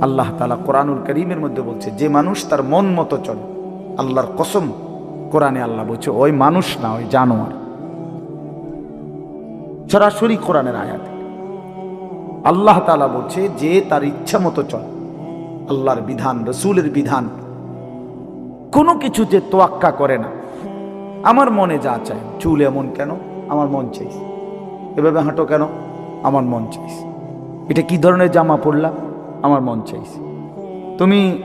আল্লাহ তালা কোরআনুল করিমের মধ্যে বলছে, যে মানুষ তার মন মতো চলে, আল্লাহর কসম, কোরআনে আল্লাহ বলছে, ওই মানুষ না, ওই জানোয়ার। সরাসরি কোরআনের আয়াত। আল্লাহ তালা বলছে, যে তার ইচ্ছা মতো চলে, আল্লাহর বিধান, রসুলের বিধান, কোনো কিছু যে তোয়াক্কা করে না। আমার মনে যা চায়, চুল এমন কেন? আমার মন চাইছে। এভাবে হাঁটো কেন? আমার মন চাইছে। এটা কি ধরনের জামা পরলাম? আমার মন চাইছে। তুমি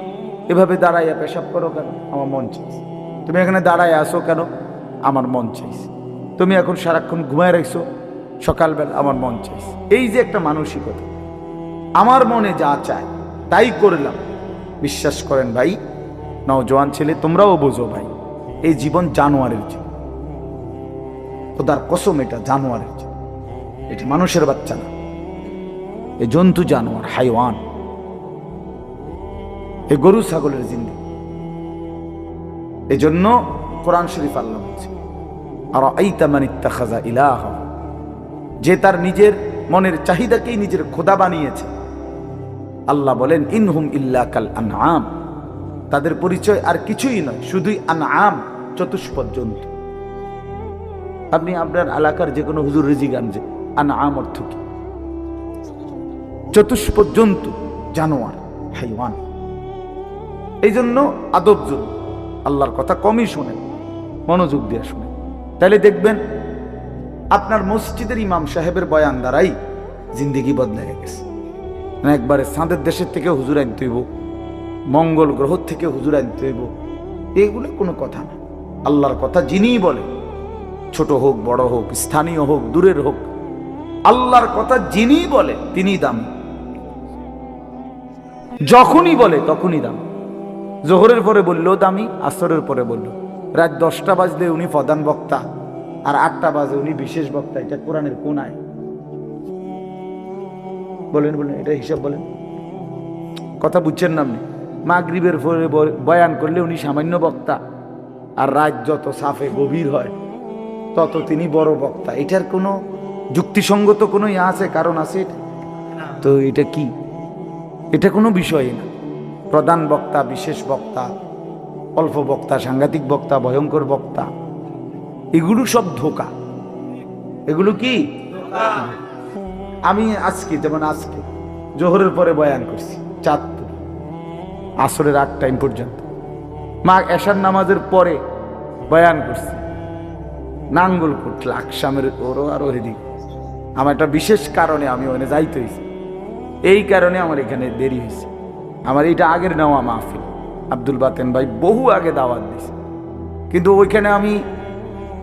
এভাবে দাঁড়াইয়া পেশাব করো কেন? আমার মন চাইছে। তুমি এখানে দাঁড়ায় আসো কেন? আমার মন চাইছে। তুমি এখন সারাক্ষণ ঘুমায় রাখছো সকালবেলা আমার মন চাইছে। এই যে একটা মানসিকতা, আমার মনে যা চায়, তাই করলাম। বিশ্বাস করেন ভাই, নওজোয়ান ছেলে, তোমরাও বোঝো ভাই, এই জীবন জানোয়ারের জীবন। খোদার কসম, এটা জানোয়ারের জীবন। এটি মানুষের বাচ্চা না। এই জন্তু, জানোয়ার, হাইওয়ান। এই গরু ছাগলের জিন্দি। এই জন্য কোরআন শরীফ আল্লাহ বলছে আর আইতামানিত্তা খাজা ইলাহ। যে তার নিজের মনের চাহিদাকেই নিজের খোদা বানিয়েছে। আল্লাহ বলেন, ইনহুম ইল্লা কাল আনআম। তাদের পরিচয় আর কিছুই নয়, শুধুই আনআম, চতুষ্পদ জন্তু। আপনি আপনার এলাকার যে কোনো হুজুর রেজি গান যে আনআম অর্থ কি? চতুষ্পদ জন্তু, জানোয়ার, হাইওয়ান। এই জন্য আদব জন্তু আল্লাহর কথা কমই শোনেন, মনোযোগ দিয়ে শোনেন। তাহলে দেখবেন, আপনার মসজিদের ইমাম সাহেবের বয়ান দ্বারাই জিন্দিগি বদলে গেছে। একবারে চাঁদের দেশের থেকে হুজুর আনতে হইব, মঙ্গল গ্রহ থেকে হুজুর আনতে হইব, এগুলো কোনো কথা না। আল্লাহর কথা যিনিই বলে, ছোট হোক, বড় হোক, স্থানীয় হোক, দূরের হোক, আল্লাহর কথা যিনিই বলে তিনি দাম। যখনই বলে, তখনই দামি। জোহরের পরে বললেও দামি, আসরের পরে বলল। রাত দশটা বাজলে উনি প্রধান বক্তা, আর আটটা বাজে উনি বিশেষ বক্তা, এটা কোরআনের কোনায়। বলেন বলেন, এটা হিসাব বলেন। কথা বুঝছেন না আপনি? মাগরিবের পরে বয়ান করলে উনি সামান্য বক্তা, আর রাত যত সাফে গভীর হয়, তত তিনি বড় বক্তা। এটার কোনো যুক্তিসঙ্গত কোনো ইয়ে আছে, কারণ আছে তো এটা কি? এটা কোনো বিষয় না। প্রধান বক্তা, বিশেষ বক্তা, অল্প বক্তা, সাংঘাতিক বক্তা, ভয়ঙ্কর বক্তা, এগুলো সব ধোকা। এগুলো কি? আমি আজকে, যেমন আজকে, জোহরের পরে বয়ান করছি, চাঁদপুর, আসরের আট টাইম পর্যন্ত। মা এশার নামাজের পরে বয়ান করছি, নাঙ্গলকোট, লাকসামের ওরও আর ওদিক আমার একটা বিশেষ কারণে আমি ওখানে যাইতে হয়েছি। এই কারণে আমার এখানে দেরি হয়েছে। আমার এইটা আগের নেওয়া মাহফিল। আব্দুল বাতেন ভাই বহু আগে দাওয়াত দিয়েছে কিন্তু ওইখানে আমি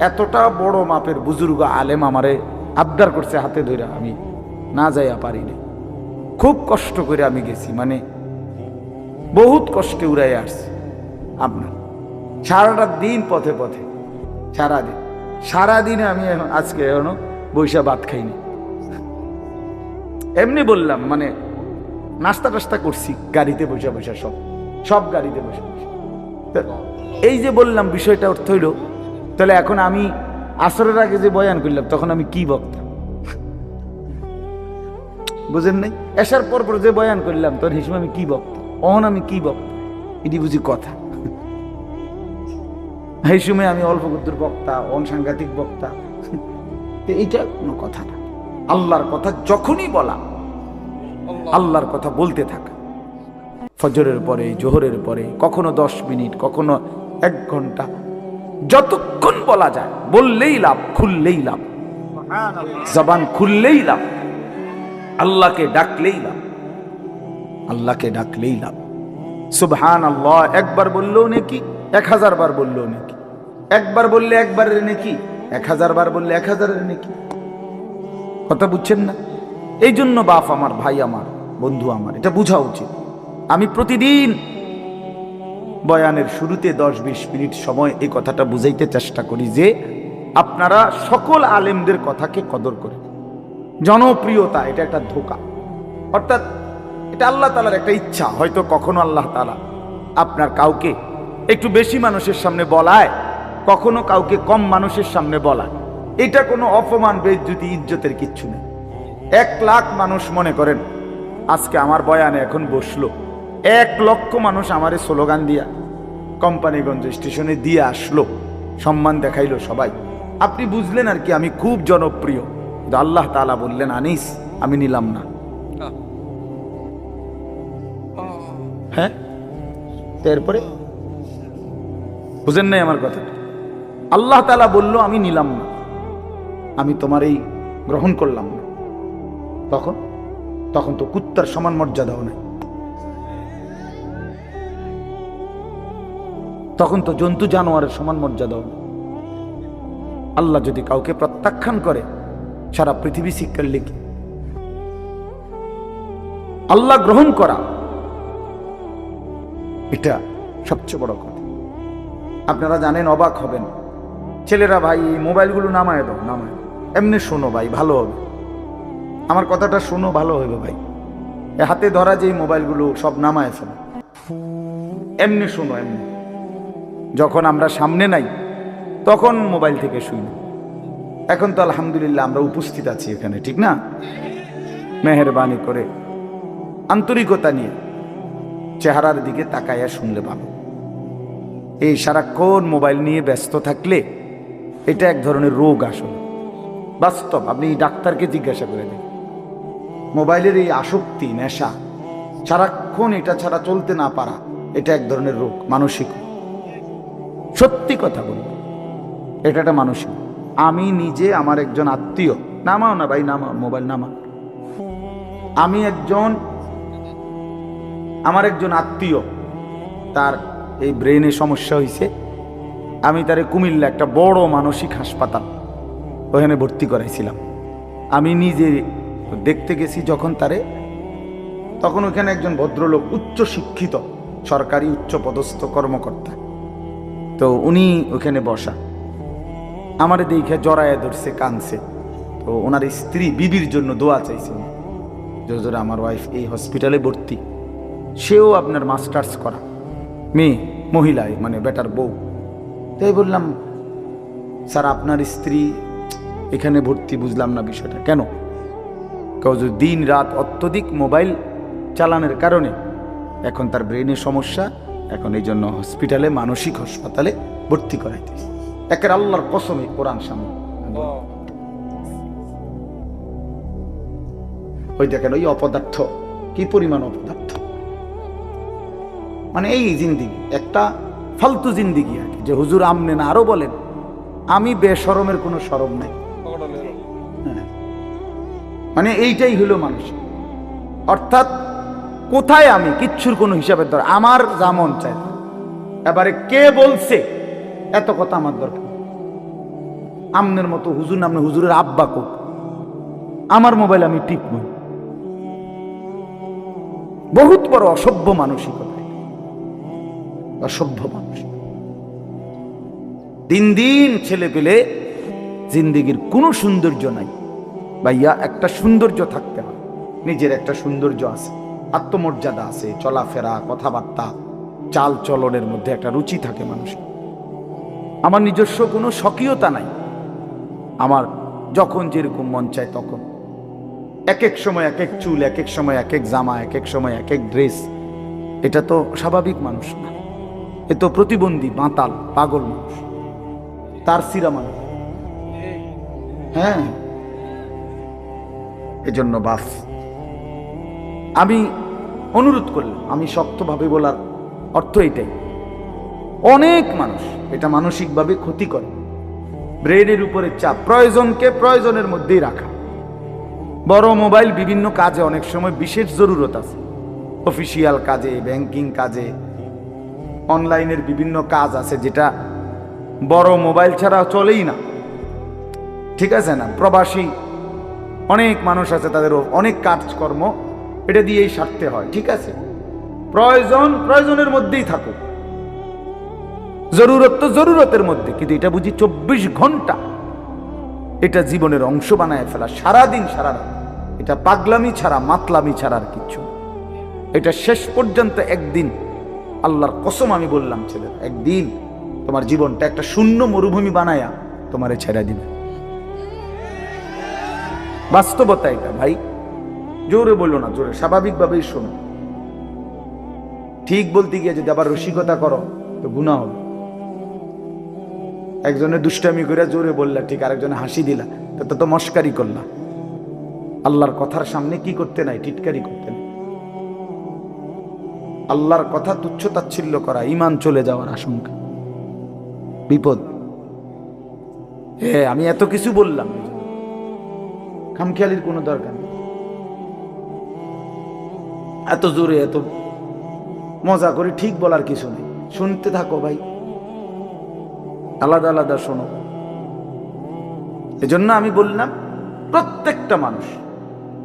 এতটা বড় মাপের বুজুর্গ আলেম আমারে আবদার করছে হাতে ধরে আমি না যাইয়া পারিনি। খুব কষ্ট করে আমি গেছি মানে বহুত কষ্টে উড়াই আসছি আপনার। সারাটা দিন পথে পথে, সারাদিন। সারাদিনে আমি আজকে এখনও বৈশা ভাত খাইনি। এমনি বললাম মানে নাস্তা টাস্তা করছি, গাড়িতে বসে বসে সব সব গাড়িতে বসে বসে। এই যে বললাম, বিষয়টা অর্থ হইল, তাহলে এখন আমি আসরের আগে যে বয়ান করলাম, তখন আমি কি বক্তাম বুঝেন নাই? এসার পর পর যে বয়ান করলাম, তোর হিসেবে আমি কি বক্তা? অহন আমি কি বক্তা? এটি বুঝি কথা। এই সময় আমি অল্প গুদ্দুর বক্তা অন সাংঘাতিক বক্তা এইটা কোনো কথা না। আল্লাহর কথা যখনই বলা আল্লাহর কথা বলতে থাকা। ফজরের পরে, জোহরের পরে, কখনো দশ মিনিট, কখনো এক ঘণ্টা, যতক্ষণ বলা যায়, বললেই লাভ, খুললেই লাভ। জবান খুললেই লাভ। আল্লাহকে ডাকলেই লাভ। আল্লাহকে ডাকলেই লাভ। সুবহান আল্লাহ একবার বললেও নাকি, এক হাজার বার বললেও নাকি। একবার বললে একবারের নাকি, এক হাজার বার বললে এক হাজারের নাকি। কথা বুঝছেন না? এই জন্য বাপ আমার, ভাই আমার, বন্ধু আমার, এটা বোঝা উচিত। আমি প্রতিদিন বয়ানের শুরুতে দশ বিশ মিনিট সময় এই কথাটা বুঝাইতে চেষ্টা করি যে আপনারা সকল আলেমদের কথাকে কদর করে জনপ্রিয়তা, এটা একটা ধোকা। অর্থাৎ এটা আল্লাহ তালার একটা ইচ্ছা, হয়তো কখনো আল্লাহ তালা আপনার কাউকে একটু বেশি মানুষের সামনে বলায়, কখনো কাউকে কম মানুষের সামনে বলায়। এটা কোনো অপমান বেজ্জুতি ইজ্জতের কিচ্ছু নেই। এক লাখ মানুষ মনে করেন, আজকে আমার বয়ানে এখন বসল। এক লক্ষ মানুষ আমারে স্লোগান দিয়া, কোম্পানিগঞ্জ স্টেশনে দিয়ে আসলো, সম্মান দেখাইলো সবাই। আপনি বুঝলেন আর কি, আমি খুব জনপ্রিয়। আল্লাহ তালা বললেন, আনিস, আমি নিলাম না। হ্যাঁ? এরপরে? বুঝেন নাই আমার কথা। আল্লাহ তাআলা বলল, আমি নিলাম না। আমি তোমার এই গ্রহণ করলাম না। তখন? তখন তো কুত্তার সমান মর্যাদাও নাই। তখন তো জন্তু জানোয়ারের সমান মর্যাদাও নেই। আল্লাহ যদি কাউকে প্রত্যাখ্যান করে, সারা পৃথিবী শিক্ষার লিখে আল্লাহ গ্রহণ করা, এটা সবচেয়ে বড় কথা। আপনারা জানেন, অবাক হবেন। ছেলেরা, ভাই, মোবাইলগুলো নামায় দাও, নামায় এমনি শোনো, ভাই, ভালো হবে। আমার কথাটা শুনো, ভালো হবে ভাই। হাতে ধরা যে মোবাইলগুলো, সব নামায় ফেলো। এমনি শোনো, এমনি। যখন আমরা সামনে নাই, তখন মোবাইল থেকে শুই না। এখন তো আলহামদুলিল্লাহ আমরা উপস্থিত আছি এখানে, ঠিক না? মেহরবানি করে, আন্তরিকতা নিয়ে, চেহারার দিকে তাকাইয়া শুনলে ভালো। এই সারাক্ষণ মোবাইল নিয়ে ব্যস্ত থাকলে এটা এক ধরনের রোগ আসলে। বাস্তব, আপনি ডাক্তারকে জিজ্ঞাসা করে দেখুন। মোবাইলের এই আসক্তি, নেশা, সারাক্ষণ এটা ছাড়া চলতে না পারা, এটা এক ধরনের রোগ, মানসিক সত্যি কথা বলব, এটা একটা মানসিক আমি নিজে আমার একজন আত্মীয়, নামাও না ভাই, নামাও, মোবাইল নামা আমি একজন, আমার একজন আত্মীয়, তার এই ব্রেনে সমস্যা হয়েছে আমি তারে কুমিল্লা একটা বড় মানসিক হাসপাতাল, ওখানে ভর্তি করাইছিলাম। আমি নিজে দেখতে গেছি যখন তারে, তখন ওখানে একজন ভদ্রলোক উচ্চ শিক্ষিত, সরকারি উচ্চ পদস্থ কর্মকর্তা। তো উনি ওখানে বসা। আমার দেখে জড়ায় ধরছে কানছে তো ওনার স্ত্রী বিবির জন্য দোয়া চাইছে। উনি। যে আমার ওয়াইফ এই হসপিটালে ভর্তি। সেও আপনার মাস্টার্স করা। মেয়ে, মহিলায় মানে বেটার বউ। তাই বললাম, স্যার, আপনার স্ত্রী এখানে ভর্তি, বুঝলাম না বিষয়টা। কেন? কাজ দিন রাত অত্যধিক মোবাইল চালানোর কারণে এখন তার ব্রেনের সমস্যা, এখন এই জন্য হসপিটালে, মানসিক হাসপাতালে ভর্তি করাইতেছে একের আল্লাহর কসমে কোরআন সামনে। ওই দেখেন, ওই অপদার্থ, কি পরিমাণ অপদার্থ। মানে এই জিন্দিগি, একটা ফালতু জিন্দিগি আর কি, যে হুজুর আমনে না আরও বলেন, আমি বেসরমের কোনো সরম নাই। মানে এইটাই হলো মানুষ। অর্থাৎ কোথায় আমি? কিচ্ছুর কোনো হিসাবের দরকার। আমার যা মন চায়। এবারে কে বলছে? এত কথা আমার দরকার আমনের মতো হুজুর নামনে হুজুরের আব্বা কোক আমার মোবাইল আমি টিপব বহুত বড় অসভ্য মানসিকতা অসভ্য মানুষ। দিন দিন ছেলে পেলে জিন্দিগির কোনো সৌন্দর্য নাই। ভাইয়া, একটা সৌন্দর্য থাকতে হয় নিজের একটা সৌন্দর্য আছে, আত্মমর্যাদা আছে, চলাফেরা, কথাবার্তা, চাল চলনের মধ্যে একটা রুচি থাকে মানুষের। আমার নিজস্ব কোনো স্বকীয়তা নাই। আমার যখন যেরকম মন চায় তখন। এক এক সময় এক এক চুল, এক এক সময় এক এক জামা, এক এক সময় এক এক ড্রেস এটা তো স্বাভাবিক মানুষ না। এ তো প্রতিবন্ধী, বাঁতাল, পাগল মানুষ। তার সিরা মানুষ। হ্যাঁ। এজন্য বাস। আমি অনুরোধ করলাম, আমি শক্তভাবে বলার অর্থ এটাই। অনেক মানুষ এটা মানসিকভাবে ক্ষতি করে। ব্রেনের উপরে চাপ, প্রয়োজনকে প্রয়োজনের মধ্যেই রাখা। বড় মোবাইল বিভিন্ন কাজে অনেক সময় বিশেষ জরুরত আছে। অফিসিয়াল কাজে, ব্যাংকিং কাজে, অনলাইনের বিভিন্ন কাজ আছে যেটা বড় মোবাইল ছাড়া চলেই না। ঠিক আছে না? প্রবাসী অনেক মানুষ আছে তাদের অনেক কাজকর্ম, এটা দিয়েই সারতে হয়, ঠিক আছে? প্রয়োজন, প্রয়োজনের মধ্যেই থাকুক। জরুরত তো জরুরতের মধ্যে, কিন্তু এটা বুঝি চব্বিশ ঘণ্টা এটা জীবনের অংশ বানায় ফেলা, সারাদিন সারা এটা পাগলামি ছাড়া, মাতলামি ছাড়া আর কিচ্ছু এটা শেষ পর্যন্ত একদিন, আল্লাহর কসম আমি বললাম ছেলে একদিন তোমার জীবনটা একটা শূন্য মরুভূমি বানায়া তোমারে ছেড়ে দিবে। বাস্তবতা এটা, ভাই। জোরে বলল না, জোরে। স্বাভাবিকভাবেই শোনো। ঠিক বলতে গিয়ে যদি আবার রসিকতা করো, তো গুণা হবে। একজনে দুষ্টামি করে জোরে বললা, ঠিক আরেকজনে হাসি দিলা, তো তো মস্কারি করলা। আল্লাহর কথার সামনে কি করতে নাই? টিটকারি করতে নাই। আল্লাহর কথা তুচ্ছ তাচ্ছিল্য করা ইমান চলে যাওয়ার আশঙ্কা। বিপদ। হ্যাঁ আমি এত কিছু বললাম। খামখেয়ালির কোনো দরকার নেই। এত জোরে, এত মজা করে ঠিক বলার কিছু নেই। শুনতে থাকো ভাই। আলাদা আলাদা শোনো। এজন্য আমি বললাম, প্রত্যেকটা মানুষ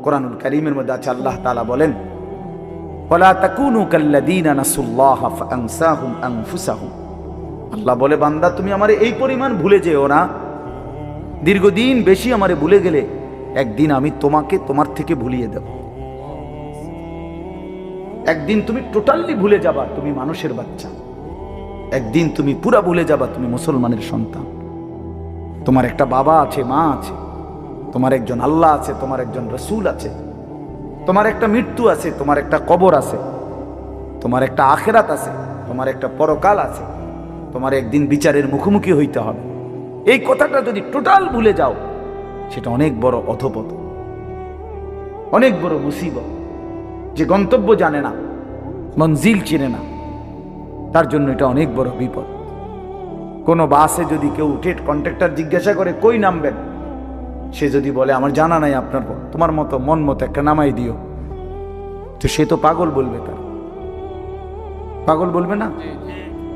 কোরআনুল করিমের মধ্যে আছে, আল্লাহ তাআলা বলেন আল্লাহ বলে, বান্দা, তুমি আমার এই পরিমাণ ভুলে যেও না। দীর্ঘদিন বেশি আমারে ভুলে গেলে একদিন আমি তোমাকে তোমার থেকে ভুলিয়ে দেব। একদিন তুমি টোটালি ভুলে যাবা তুমি মানুষের বাচ্চা। একদিন তুমি পুরা ভুলে যাবা তুমি মুসলমানের সন্তান। তোমার একটা বাবা আছে, মা আছে। তোমার একজন আল্লাহ আছে, তোমার একজন রসুল আছে। তোমার একটা মৃত্যু আছে, তোমার একটা কবর আছে। তোমার একটা আখেরাত আছে, তোমার একটা পরকাল আছে। তোমার একদিন বিচারের মুখোমুখি হইতে হবে। এই কথাটা যদি টোটাল ভুলে যাও সেটা অনেক বড় অধপত অনেক বড় মুসিবত যে গন্তব্য জানে না মঞ্জিল চিনে না। তার জন্য এটা অনেক বড় বিপদ। কোনো বাসে যদি কেউ উঠে কন্ট্রাক্টর জিজ্ঞাসা করে কই নামবেন? সে যদি বলে আমার জানা নাই আপনার তোমার মতো মন মতো একটা নামাই দিও। তো সে তো পাগল বলবে তার। পাগল বলবে না?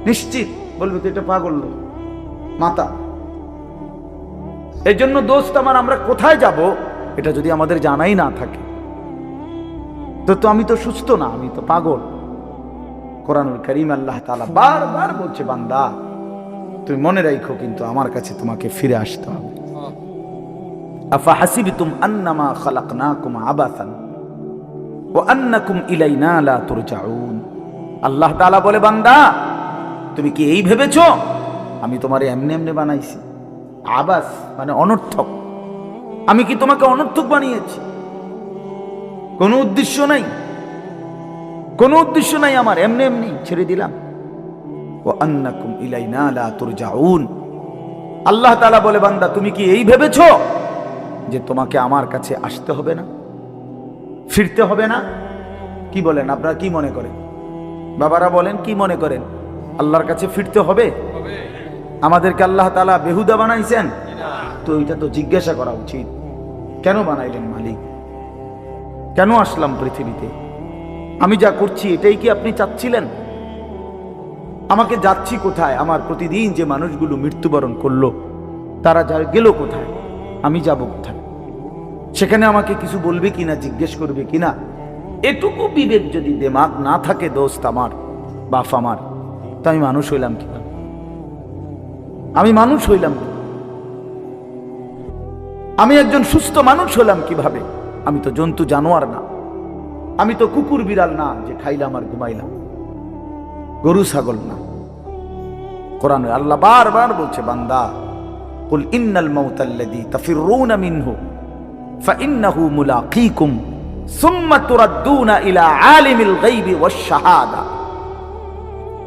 নিশ্চিত বলবে তো এটা পাগল মাতা। এই জন্য দোস্ত আমার, আমরা কোথায় যাব? এটা যদি আমাদের জানাই না থাকে। তো তো আমি তো সুস্থ না, আমি তো পাগল। কোরআনুল করিম আল্লাহ তালা বারবার বলছে, বান্দা, তুমি মনে রাখো কিন্তু আমার কাছে তোমাকে ফিরে আসতে হবে। আফা আবাসান, ও আন্নাকুম আল্লাহ বলে, বান্দা, তুমি কি এই ভেবেছো? আমি তোমারে এমনি এমনি বানাইছি। আবাস মানে অনর্থক। আমি কি তোমাকে অনর্থক বানিয়েছি? কোনো উদ্দেশ্য নাই। কোনো উদ্দেশ্য নাই আমার, এমনি এমনি ছেড়ে দিলাম। ও আন্নাকুম ইলাইনা লা তুরজাউন। আল্লাহ তাআলা বলে, বান্দা, তুমি কি এই ভেবেছো যে তোমাকে আমার কাছে আসতে হবে না? ফিরতে হবে না? কি বলেন, আপনারা কি মনে করেন? বাবারা বলেন, কি মনে করেন? আল্লাহর কাছে ফিরতে হবে? আমাদেরকে আল্লাহ তালা বেহুদা বানাইছেন? তো এটা তো জিজ্ঞাসা করা উচিত। কেন বানাইলেন মালিক? কেন আসলাম পৃথিবীতে? আমি যা করছি, এটাই কি আপনি চাচ্ছিলেন? আমাকে যাচ্ছি কোথায়? আমার প্রতিদিন যে মানুষগুলো মৃত্যুবরণ করল, তারা যা গেল কোথায়? আমি যাব কোথায়? সেখানে আমাকে কিছু বলবে কিনা, জিজ্ঞেস করবে কিনা? এটুকু বিবেক যদি দেমাগ না থাকে, দোস্ত আমার, বাপ আমার তো আমি মানুষ হইলাম কীভাবে? আমি মানুষ হইলাম আমি একজন সুস্থ মানুষ হইলাম কীভাবে? আমি তো জন্তু জানোয়ার না। আমি তো কুকুর বিড়াল না যে খাইলাম আর ঘুমাইলাম। গরু ছাগল না। কোরআন আল্লাহ বারবার বলছে, বান্দা, কুল ইন্নাল মাউতাল্লাযী তাফিরুনা মিনহু ফাইন্নাহু মুলাকিকুম, সুম্মা তুরাদ্দুনা ইলা আলিমিল গায়বি ওয়াশ শাহাদা।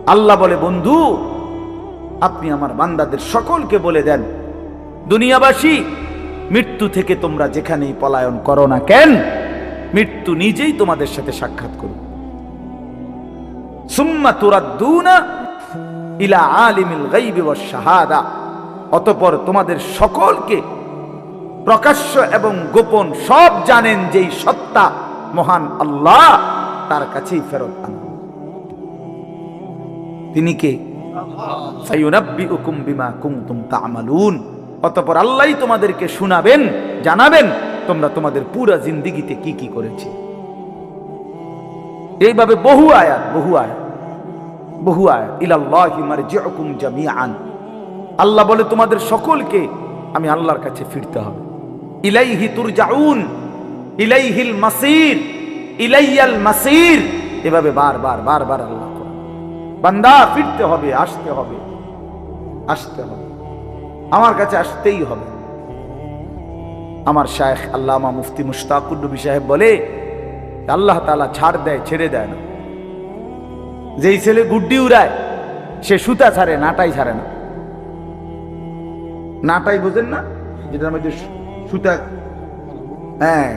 আল্লাহ বলে, বন্ধু আপনি আমার বান্দাদের সকলকে বলে দেন, দুনিয়াবাসী, মৃত্যু থেকে তোমরা যেখানেই পলায়ন করো না কেন, মৃত্যু নিজেই তোমাদের সাথে সাক্ষাৎ করুন। সুম্মা তুরাদ্দুনা ইলা আলিমিল গাইবি শাহাদা, অতপর তোমাদের সকলকে প্রকাশ্য এবং গোপন সব জানেন যেই সত্তা মহান আল্লাহ, তার কাছেই ফেরত আন তিনি কে? তোমাদেরকে জানাবেন, তোমরা তোমাদের পুরা জিন্দিগিতে কি কি করেছে। এইভাবে বহু আয়াত বহু আয়াত বহু আয়াত আল্লাহ বলে, তোমাদের সকলকে আমি আল্লাহর কাছে ফিরতে হবে। ইলাইহি তুর তুরজাউন, ইলাইহিল মাসির, ইলাইয়াল মাসির। এভাবে বারবার বারবার আল্লাহ বান্দা ফিরতে হবে, আসতে হবে। আসতে হবে। আমার কাছে আসতেই হবে। আমার শায়েখ আল্লামা মুফতি মুশতাকুর নবী সাহেব বলে, আল্লাহ তালা ছাড় দেয়, ছেড়ে দেয় না। যেই ছেলে গুড্ডি উড়ায়, সে সুতা ছাড়ে, নাটাই ছাড়ে না। নাটাই বোঝেন না? যেটার মধ্যে সুতা হ্যাঁ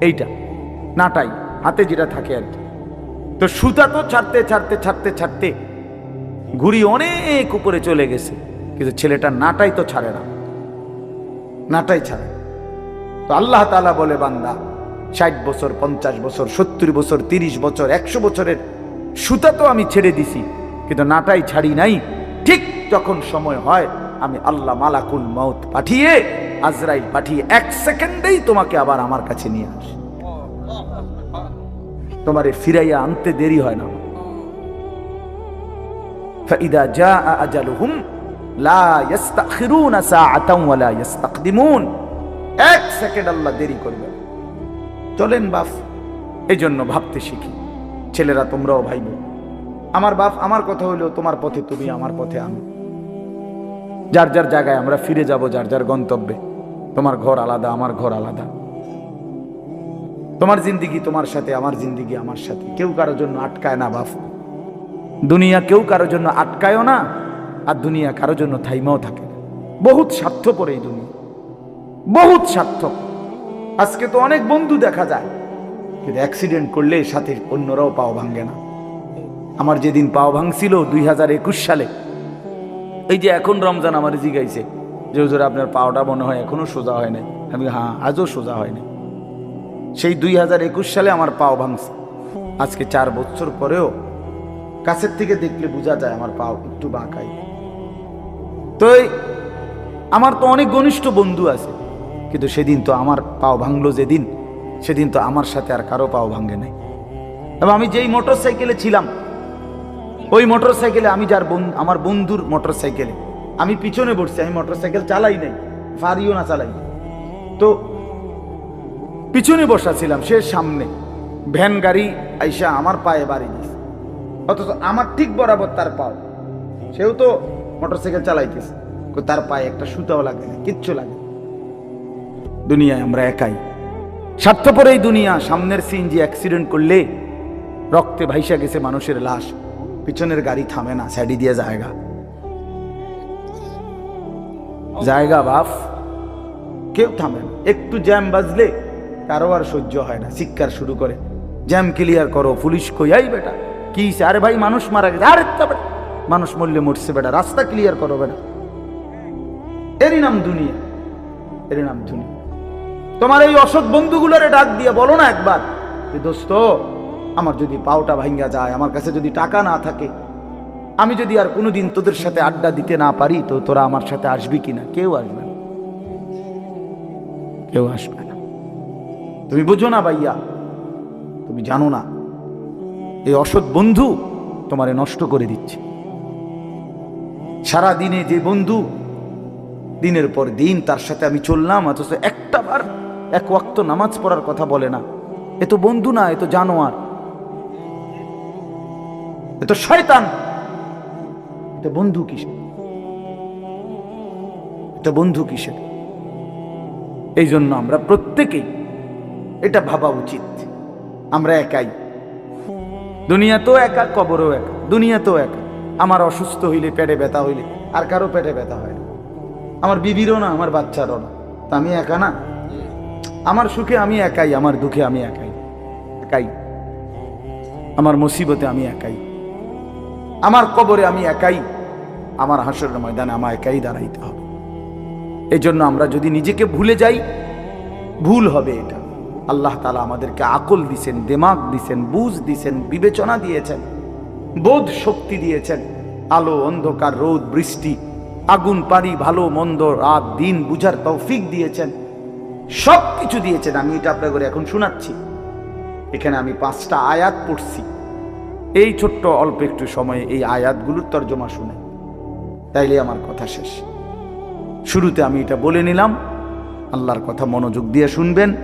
এইটা, নাটাই, হাতে যেটা থাকে আর কি। তো সুতা তো ছাড়তে ছাড়তে ছাড়তে ছাড়তে ঘুড়ি অনেক উপরে চলে গেছে। কিন্তু ছেলেটা নাটাই তো ছাড়ে না। নাটাই ছাড়ে। তো আল্লাহ তালা বলে, বান্দা, ষাট বছর, পঞ্চাশ বছর, সত্তর বছর, তিরিশ বছর, একশো বছরের সুতা তো আমি ছেড়ে দিছি, কিন্তু নাটাই ছাড়ি নাই। ঠিক যখন সময় হয়, আমি আল্লাহ মালাকুল মৌত পাঠিয়ে আজরাইল পাঠিয়ে এক সেকেন্ডেই তোমাকে আবার আমার কাছে নিয়ে আসি। তোমারে ফিরাইয়া আনতে দেরি হয় না فإذا جاء أجلهم لا يستأخرون ساعة ولا يستقدمون এক সেকেন্ড আল্লাহ দেরি করবে না। চলেন বাপ এই জন্য ভাবতে শিখি ছেলেরা তোমরাও ভাইব আমার বাপ আমার কথা হইলো তোমার পথে তুমি আমার পথে আমি যার যার জায়গায় আমরা ফিরে যাব যার যার গন্তব্যে তোমার ঘর আলাদা আমার ঘর আলাদা তোমার জিন্দিগি তোমার সাথে, আমার জিন্দিগি আমার সাথে। কেউ কারোর জন্য আটকায় না বাপ দুনিয়া কেউ কারোর জন্য আটকায়ও না, আর দুনিয়া কারোর জন্য থাইমাও থাকে না। বহুত স্বার্থপর এই দুনিয়া। বহুত স্বার্থ আজকে তো অনেক বন্ধু দেখা যায়, কিন্তু অ্যাক্সিডেন্ট করলে সাথে অন্যরাও পাও ভাঙ্গে না। আমার যেদিন পাও ভাঙছিল দুই হাজার একুশ সালে, এই যে এখন রমজান আমার জিগাইছে যে হুজুর আপনার পাওটা মনে হয় এখনও সোজা হয় নাই। আমি হ্যাঁ আজও সোজা হয় নাই। সেই দুই হাজার একুশ সালে আমার পাও ভাঙছে। আজকে চার বছর পরেও কাছের থেকে দেখলে বোঝা যায় আমার পাও একটু বাঁকাই। তো আমার তো অনেক ঘনিষ্ঠ বন্ধু আছে, কিন্তু সেদিন তো আমার পাও ভাঙলো যেদিন, সেদিন তো আমার সাথে আর কারও পাও ভাঙে নাই। এবং আমি যেই মোটর সাইকেলে ছিলাম, ওই মোটর সাইকেলে আমি যার আমার বন্ধুর মোটর সাইকেলে আমি পিছনে বসছি, আমি মোটর সাইকেল চালাই নাই, ফারিও না চালাই তো পিছনে বসা ছিলাম সে সামনে। ভ্যান গাড়ি আইসা আমার পায়ে বাড়ি দিছে। অথচ আমার ঠিক বরাবর তার পাও। সেও তো মোটরসাইকেল চালাইতেছে। তার পায়ে একটা সুতাও লাগে না, কিচ্ছু লাগে দুনিয়ায় আমরা একাই। স্বার্থপর এই দুনিয়া, সামনের সিনজি অ্যাক্সিডেন্ট করলে রক্তে ভাইসা গেছে মানুষের লাশ, পিছনের গাড়ি থামে না সাইডি দিয়ে জায়গা। জায়গা বাফ, কেউ থামে না। একটু জ্যাম বাজলে কারও আর সহ্য হয় না, চিৎকার শুরু করে। জ্যাম ক্লিয়ার করো, পুলিশ কই? বেটা, কি আরে ভাই, মানুষ মারা গেছে। আরে বেটা, মানুষ মরলে মরছে বেটা, রাস্তা ক্লিয়ার করো বেটা। এরই নাম দুনিয়া, এরই নাম দুনিয়া। তোমার এই অসৎ বন্ধুগুলোরে ডাক দিয়ে বলো না একবার যে, দোস্ত, আমার যদি পাওটা ভাঙ্গা যায়, আমার কাছে যদি টাকা না থাকে, আমি যদি আর কোনোদিন তোদের সাথে আড্ডা দিতে না পারি, তো তোরা আমার সাথে আসবি কিনা? কেউ আসবে না। কেউ আসবে না। তুমি বুঝো না ভাইয়া। তুমি জানো না, এই অসৎ বন্ধু তোমারে নষ্ট করে দিচ্ছে। সারা দিনে যে বন্ধু, দিনের পর দিন তার সাথে আমি চললাম, অথচ একটা বার এক ওয়াক্ত নামাজ পড়ার কথা বলে না। এ তো বন্ধু না, এ তো জানোয়ার। এ তো শয়তান। এটা বন্ধু কিসের? এটা বন্ধু কিসের? এই জন্য আমরা প্রত্যেকেই এটা ভাবা উচিত। আমরা একাই। দুনিয়া তো একা, কবরও একা। দুনিয়া তো একা। আমার অসুস্থ হইলে পেটে ব্যথা হইলে, আর কারও পেটে ব্যথা হয় না। আমার বিবিরও না, আমার বাচ্চারও না। তা আমি একা না? আমার সুখে আমি একাই, আমার দুঃখে আমি একাই। একাই। আমার মুসিবতে আমি একাই। আমার কবরে আমি একাই। আমার হাসরের ময়দানে আমার একাই দাঁড়াইতে হবে। এই জন্য আমরা যদি নিজেকে ভুলে যাই, ভুল হবে এটা। আল্লাহ তালা আমাদেরকে আকল দিছেন দেমাগ দিছেন, বুঝ দিছেন, বিবেচনা দিয়েছেন, বোধ শক্তি দিয়েছেন। আলো, অন্ধকার, রোদ, বৃষ্টি, আগুন, পানি, ভালো, মন্দ, রাত, দিন বুঝার তৌফিক দিয়েছেন। সব কিছু দিয়েছেন। আমি এটা আপনাদের এখন শোনাচ্ছি। এখানে আমি পাঁচটা আয়াত পড়ছি। এই ছোট্ট, অল্প একটু সময়ে এই আয়াতগুলোর তর্জমা শুনে। তাইলে আমার কথা শেষ। শুরুতে আমি এটা বলে নিলাম। আল্লাহর কথা মনোযোগ দিয়ে শুনবেন।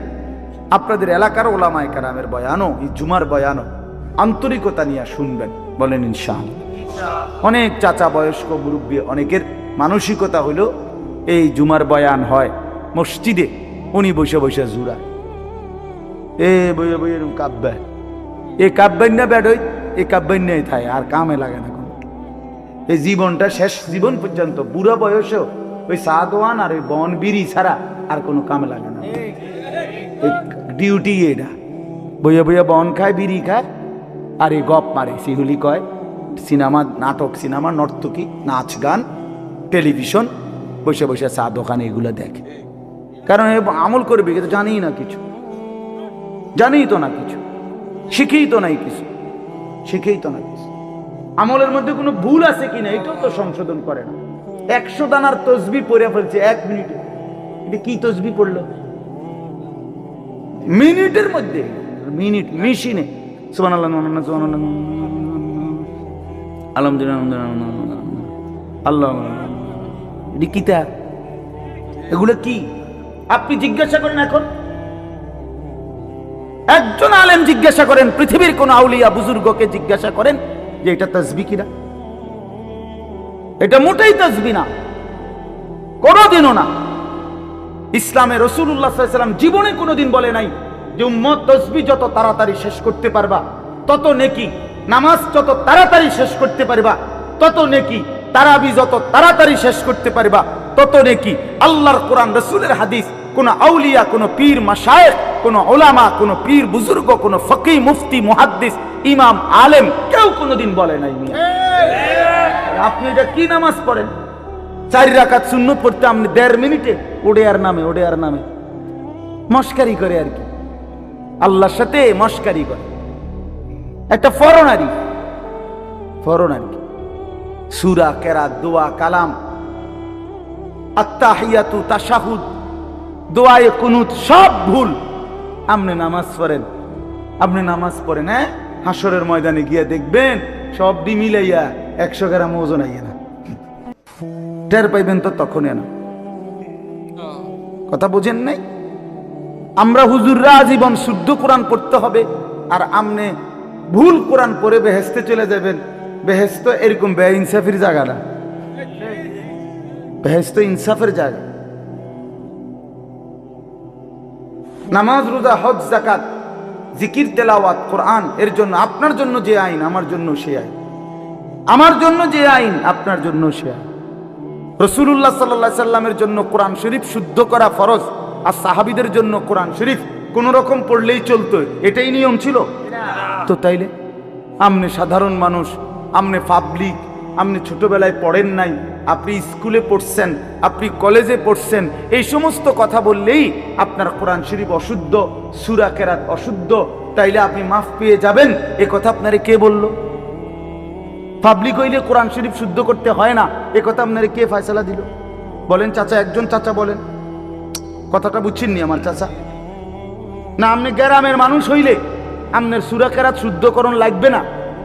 আপনাদের এলাকার ওলামায় কারামের বয়ানও এই জুমার বয়ানও আন্তরিকতা নিয়ে শুনবেন বলেন ইনশাআল্লাহ। অনেক চাচা বয়স্ক মুরব্বী অনেকের মানসিকতা হইল এই জুমার বয়ান হয় মসজিদে উনি বসে বসে জুড়ায়। এ বইয়ে বইয়ে এরকম কাব্যা। এ কাব্যান না বেড়ই এ কাব্যান নেই থাই আর কামে লাগে না কোনো। এই জীবনটা শেষ জীবন পর্যন্ত বুড়া বয়সেও ওই সাদওয়ান আর ওই বন বিড়ি ছাড়া আর কোনো কামে লাগে না। ডিউটি এটা বইয়া বইয়া বন খায়, বিড়ি খায়, আর এই গপ মারে। সিহুলি কয়, সিনেমা, নাটক, সিনেমা, নর্তকী, নাচ গান, টেলিভিশন, বসে বসে চা দোকানে এগুলো দেখে। কারণ এ আমল করবে কিন্তু জানি না কিছু। জানি তো না কিছু। শিখেই তো নাই কিছু। শিখেই তো না কিছু। আমলের মধ্যে কোনো ভুল আছে কিনা এটাও তো সংশোধন করে না। একশো দানার তসবি পড়ে ফেলছে এক মিনিটে। এটা কি তসবি পড়ল? মিনিটের মধ্যে, মিনিট, মেশিনে। সুবান আল্লাহ সুবান আলহামদুলিল্লাহ আল্লাহ এটি কিতা এগুলো কি? আপনি জিজ্ঞাসা করেন এখন। একজন আলেম জিজ্ঞাসা করেন, পৃথিবীর কোন আউলিয়া বুজুর্গকে জিজ্ঞাসা করেন যে এটা তসবি কিনা? এটা মোটেই তসবি না। কোনোদিনও না। ইসলামে রসুল্লাহ সাল্লাম জীবনে কোনোদিন বলে নাই যে উম্মত তসবি যত তাড়াতাড়ি শেষ করতে পারবা তত নেকি নামাজ যত তাড়াতাড়ি শেষ করতে পারবা তত নেকি তারাবি যত তাড়াতাড়ি শেষ করতে পারবা তত নেকি আল্লাহর কোরআন রসুলের হাদিস কোন আউলিয়া কোন পীর মাসায়েক কোন ওলামা কোন পীর বুজুর্গ কোন ফকি মুফতি মুহাদ্দিস ইমাম আলেম কেউ কোনোদিন বলে নাই আপনি এটা কি নামাজ পড়েন? চারি রাকাত শূন্য পড়তে আপনি দেড় মিনিটে ওডে আর নামে ওডে আর নামে। মস্কারি করে আর কি। আল্লাহর সাথে মস্কারি করে। একটা ফরনারি ফরনারি সুরা কেরা দোয়া, কালাম। আত্মাহিয়াতু তাশাহুদ। দোয়ায়ে কুনুত, সব ভুল। আপনি নামাজ পড়েন। আপনি নামাজ পড়েন হ্যাঁ? হাসরের ময়দানে গিয়ে দেখবেন, সব ডি মিলাইয়া একশো গ্রাম ওজন আইয়া টের পাইবেন তো তখনই না। কথা বুঝেন নাই? আমরা হুজুররা আজীবন শুদ্ধ কোরআন পড়তে হবে আর আমনে ভুল কোরআন পড়ে বেহেস্তে চলে যাবেন। বেহেস্ত এরকম বে ইনসাফের জায়গা না। বেহেস্ত ইনসাফের জায়গা। নামাজ রোজা হজ জাকাত জিকির তেলাওয়াত কোরআন এর জন্য আপনার জন্য যে আইন আমার জন্য সে আইন। আমার জন্য যে আইন আপনার জন্য সে আইন। রসুল্লাহ সাল্লা সাল্লামের জন্য কোরআন শরীফ শুদ্ধ করা ফরজ, আর সাহাবিদের জন্য কোরআন শরীফ কোন রকম পড়লেই চলতো, এটাই নিয়ম ছিল। তো তাইলে আপনি সাধারণ মানুষ, আমনে পাবলিক আপনি ছোটবেলায় পড়েন নাই, আপনি স্কুলে পড়ছেন, আপনি কলেজে পড়ছেন, এই সমস্ত কথা বললেই আপনার কোরআন শরীফ অশুদ্ধ, সুরা কেরাত অশুদ্ধ, তাইলে আপনি মাফ পেয়ে যাবেন। এ কথা আপনারে কে বলল? পাবলিক হইলে কোরআন শরীফ শুদ্ধ করতে হয় না। এ কথা আপনারা কে ফয়সালা দিল? বলেন, চাচা, একজন চাচা বলেন। কথাটা বুঝছেননি আমার চাচা? না, আপনি গ্রামের মানুষ হইলে আপনার সুরাকেরাত শুদ্ধকরণ লাগবে না।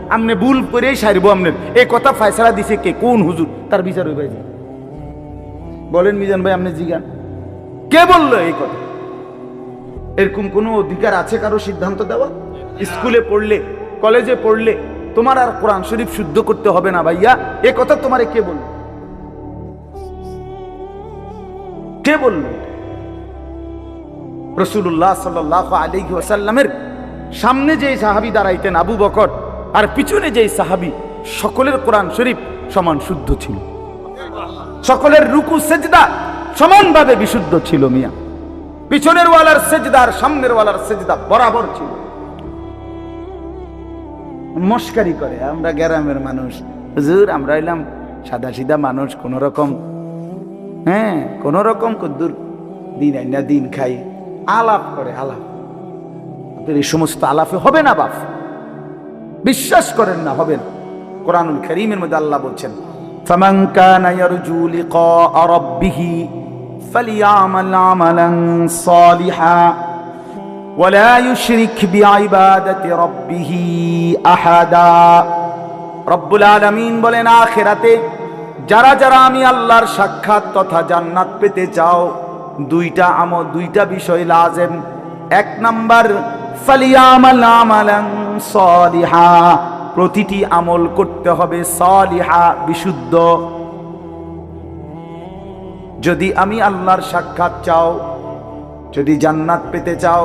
আপনি ভুল করেই সারবো আপনার। এই কথা ফয়সালা দিছে কে? কোন হুজুর? তার বিচার হইবে। বলেন, মিজান ভাই, আপনি জিগান। কে বলল এই কথা? এরকম কোনো অধিকার আছে কারও সিদ্ধান্ত দেওয়া? স্কুলে পড়লে, কলেজে পড়লে তোমার আর কোরআন শরীফ শুদ্ধ করতে হবে না ভাইয়া। এ কথা তোমারে কে বলল? কে বলল? রসুল্লাহ সাল্লাহ আলহি ওয়াসাল্লামের সামনে যে সাহাবি দাঁড়াইতেন আবু বকর আর পিছনে যে সাহাবি, সকলের কোরআন শরীফ সমান শুদ্ধ ছিল। সকলের রুকু, সেজদা সমানভাবে বিশুদ্ধ ছিল মিয়া। পিছনের ওয়ালার সেজদার সামনের ওয়ালার সেজদা বরাবর ছিল। মস্কারি করে আমরা গ্রামের মানুষ হুজুর আমরা এলাম সাদা সিধা মানুষ কোন রকম হ্যাঁ কোন রকম কদ্দুর দিন আইনা দিন খাই আলাপ করে আলাপ আপনার এই সমস্ত আলাপে হবে না বাপ বিশ্বাস করেন না হবে না কোরআনুল করিমের মধ্যে আল্লাহ বলছেন فمن كان يرجو لقاء ربه فليعمل عملا صالحا ولا يشرك بعبادة ربه أحدا রব্বুল আলামিন বলেন আখেরাতে যারা যারা আমি আল্লাহর সাক্ষাৎ তথা জান্নাত পেতে চাও দুইটা আমল দুইটা বিষয় লাজেম এক নাম্বার ফালিয়ামাল আমালান সলিহা প্রতিটি আমল করতে হবে সলিহা বিশুদ্ধ যদি আমি আল্লাহর সাক্ষাৎ চাও যদি জান্নাত পেতে চাও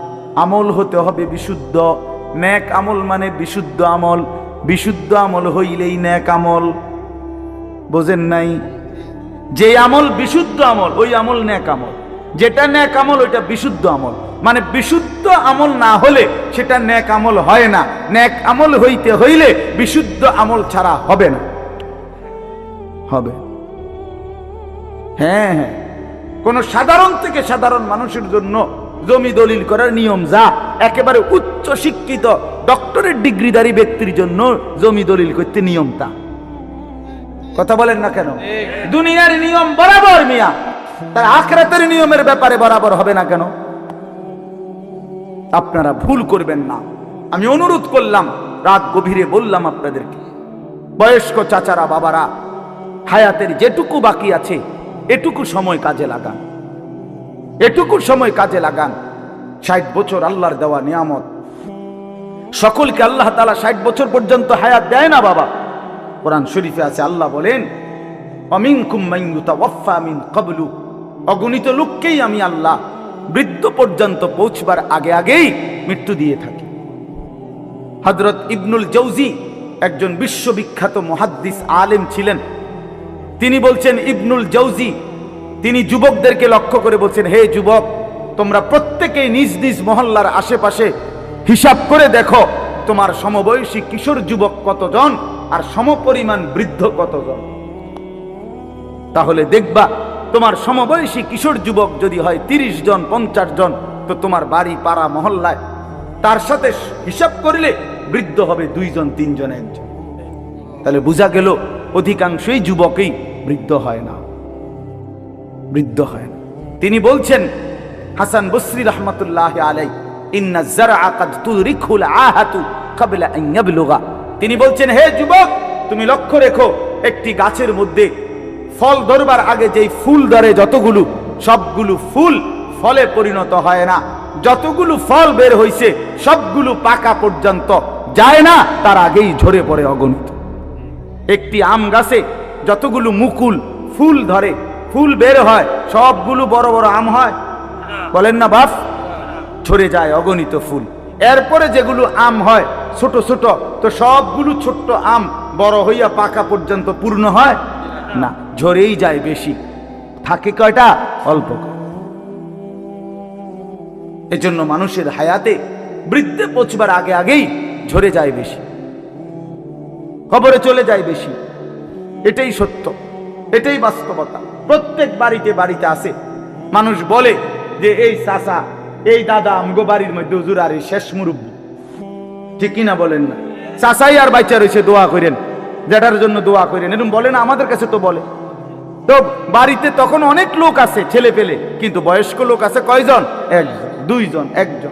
আমল হতে হবে বিশুদ্ধ। ন্যাক আমল মানে বিশুদ্ধ আমল। বিশুদ্ধ আমল হইলেই ন্যাক আমল। বোঝেন নাই? যে আমল বিশুদ্ধ আমল, ওই আমল ন্যাক আমল। যেটা ন্যাক আমল, ওইটা বিশুদ্ধ আমল। মানে বিশুদ্ধ আমল না হলে সেটা ন্যাক আমল হয় না। ন্যাক আমল হইতে হইলে বিশুদ্ধ আমল ছাড়া হবে না। হবে। হ্যাঁ হ্যাঁ। কোন সাধারণ থেকে সাধারণ মানুষের জন্য জমি দলিল করার নিয়ম যা, একেবারে উচ্চ শিক্ষিত ডক্টরেট ডিগ্রিধারী ব্যক্তির জন্য জমি দলিল করতে নিয়ম তা কথা বলেন না কেন? দুনিয়ার নিয়ম বরাবর মিয়া, তার আখরাতের নিয়মের ব্যাপারে বরাবর হবে না কেন? আপনারা ভুল করবেন না। আমি অনুরোধ করলাম, রাত গভীরে বললাম আপনাদেরকে, বয়স্ক চাচারা, বাবারা, হায়াতের যেটুকু বাকি আছে, এটুকু সময় কাজে লাগান। এটুকু সময় কাজে লাগান। ষাট বছর আল্লাহর দেওয়া নিয়ামত। সকলকে আল্লাহ তালা ষাট বছর পর্যন্ত হায়াত দেয় না বাবা? কোরআন শরীফে আছে, আল্লাহ বলেন অমিন কুমিন কবলু অগণিত লোককেই আমি আল্লাহ বৃদ্ধ পর্যন্ত পৌঁছবার আগে আগেই মৃত্যু দিয়ে থাকি। হজরত ইবনুল জৌজি একজন বিশ্ববিখ্যাত মহাদ্দিস আলেম ছিলেন। তিনি বলছেন, ইবনুল জৌজি তিনি যুবকদেরকে লক্ষ্য করে বলছেন, হে যুবক, তোমরা প্রত্যেকেই নিজ নিজ মহল্লার আশেপাশে হিসাব করে দেখো, তোমার সমবয়সী কিশোর যুবক কতজন আর সমপরিমাণ বৃদ্ধ কতজন। তাহলে দেখবা, তোমার সমবয়সী কিশোর যুবক যদি হয় তিরিশ জন, পঞ্চাশ জন, তো তোমার বাড়ি, পাড়া, মহল্লায় তার সাথে হিসাব করলে বৃদ্ধ হবে দুইজন, তিনজন, একজন। তাহলে বোঝা গেল, অধিকাংশই যুবকেই বৃদ্ধ হয় না। বৃদ্ধ হয়। না তিনি বলছেন, হাসান বসরি রহমতুল্লাহ আলাই তিনি বলছেন, হে যুবক, তুমি লক্ষ্য রেখো, একটি গাছের মধ্যে ফল ধরবার আগে যেই ফুল ধরে যতগুলো, সবগুলো ফুল ফলে পরিণত হয় না। যতগুলো ফল বের হইছে, সবগুলো পাকা পর্যন্ত যায় না, তার আগেই ঝরে পড়ে অগণিত। একটি আম গাছে যতগুলো মুকুল ফুল ধরে ফুল বের হয়, সবগুলো বড় বড় আম হয়। বলেন না বাপ ঝরে যায় অগণিত ফুল। এরপরে যেগুলো আম হয়, ছোট ছোট, তো সবগুলো ছোট্ট আম বড় হইয়া পাকা পর্যন্ত পূর্ণ হয়? না, ঝরেই যায় বেশি। থাকে কয়টা? অল্প এজন্য মানুষের হায়াতে বৃদ্ধে পৌঁছবার আগে আগেই ঝরে যায় বেশি। খবরে চলে যায় বেশি। এটাই সত্য। এটাই বাস্তবতা। প্রত্যেক বাড়িতে বাড়িতে আছে। মানুষ বলে যে, এই চাচা, এই দাদা আমগো বাড়ির মধ্যে হুজুর আর এই শেষ মুরব্বী। ঠিক কিনা বলেন না। চাচাই আর বাচ্চা রয়েছে, দোয়া করেন। যেটার জন্য দোয়া করেন। এরকম বলে না, আমাদের কাছে তো বলে। তো বাড়িতে তখন অনেক লোক আছে, ছেলে পেলে। কিন্তু বয়স্ক লোক আছে কয়জন? একজন, দুইজন, একজন।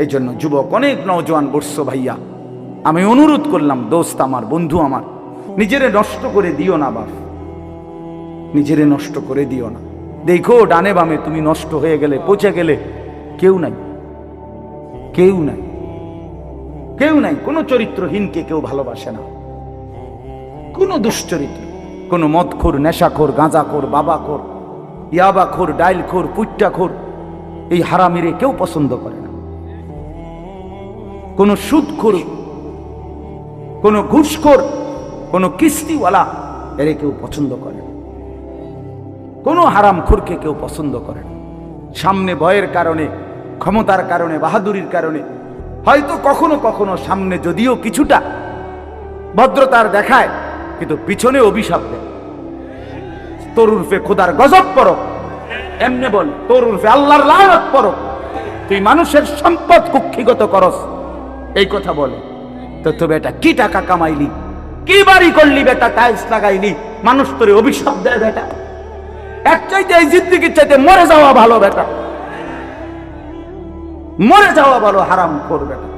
এই জন্য যুবক, অনেক নওজোয়ান বর্ষ ভাইয়া। আমি অনুরোধ করলাম, দোস্ত আমার, বন্ধু আমার নিজেরে নষ্ট করে দিও না বাপ। নিজেরে নষ্ট করে দিও না। দেখো, ডানে বামে তুমি নষ্ট হয়ে গেলে, পচে গেলে কেউ নাই। কেউ নাই। কেউ নাই। কোনো চরিত্রহীনকে কেউ ভালোবাসে না। কোনো দুশ্চরিত্র। কোনো মদখোর, নেশাখোর, গাঁজাখোর, বাবাখোর, ইয়াবাখোর, ডাইলখোর পুট্টাখোর এই হারামিরে কেউ পছন্দ করে না। কোনো সুদখোর, কোনো ঘুষখোর কোনো কিস্তিওয়ালা এরে কেউ পছন্দ করে কোনো হারামখোরকে কেউ পছন্দ করে সামনে ভয়ের কারণে, ক্ষমতার কারণে, বাহাদুরির কারণে, হয়তো কখনো কখনো সামনে যদিও কিছুটা ভদ্রতার দেখায়, কিন্তু পিছনে অভিশাপ দেয়। তোর উর্ফে খোদার গজব পর এমনি বল তোর উর্ফে আল্লাহর লালত পর তুই মানুষের সম্পদ কুক্ষিগত করস। এই কথা বলে, তো তো এটা কি টাকা কামাইলি? কি বাড়ি করলি বেটা? টাইলস লাগাইনি মানুষ তোরে অভিশাপ দেয় বেটা। এক চাইতে এই জিন্দিগির চাইতে মরে যাওয়া ভালো বেটা। মরে যাওয়া ভালো হারাম করবে না